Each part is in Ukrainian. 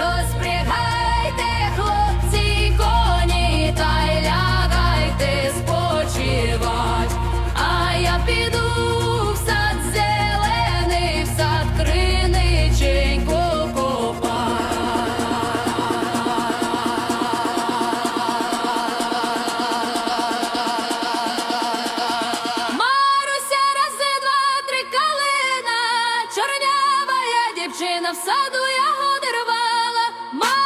розпрягайте хлопці, коні та й лягайте спочивать, а я піду в сад зелений, в сад криниченько копать. Маруся рази два три калина, чорнява дівчина в саду я. My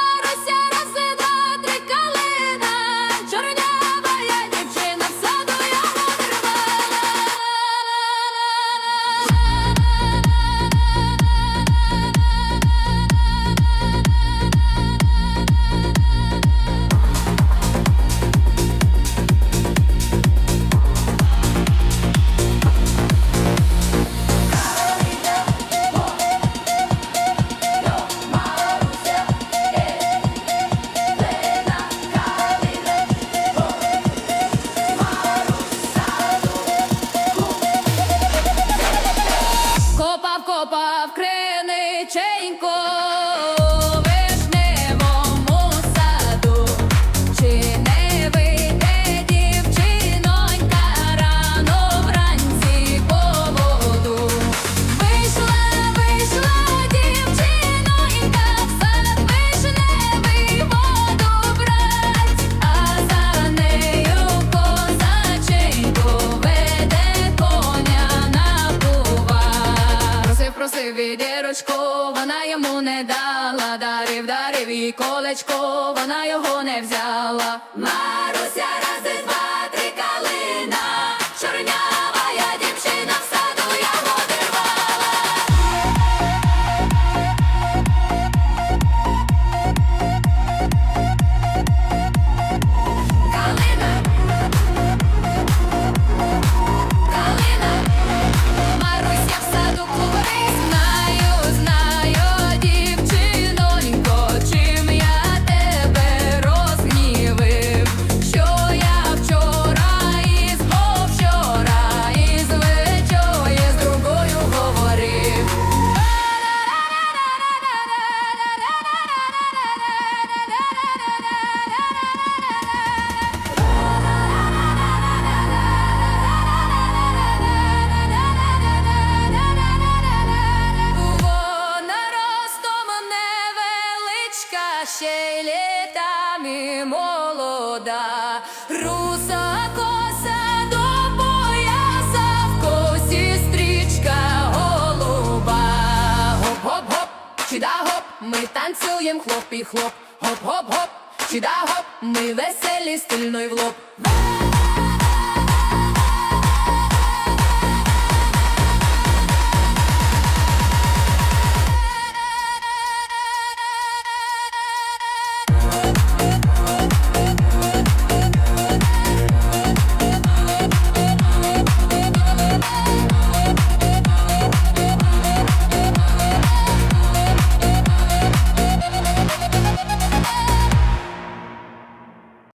відірочку, вона йому не дала, дарив, дарив і колечко, вона його не взяла. Маруся рази невеличка, ще літами молода, руса коса до пояса, в косі стрічка голуба. Гоп-гоп-гоп, чіда гоп, ми танцюєм хлоп і хлоп. Гоп-гоп-гоп, чіда гоп, ми веселі стильно й в лоб.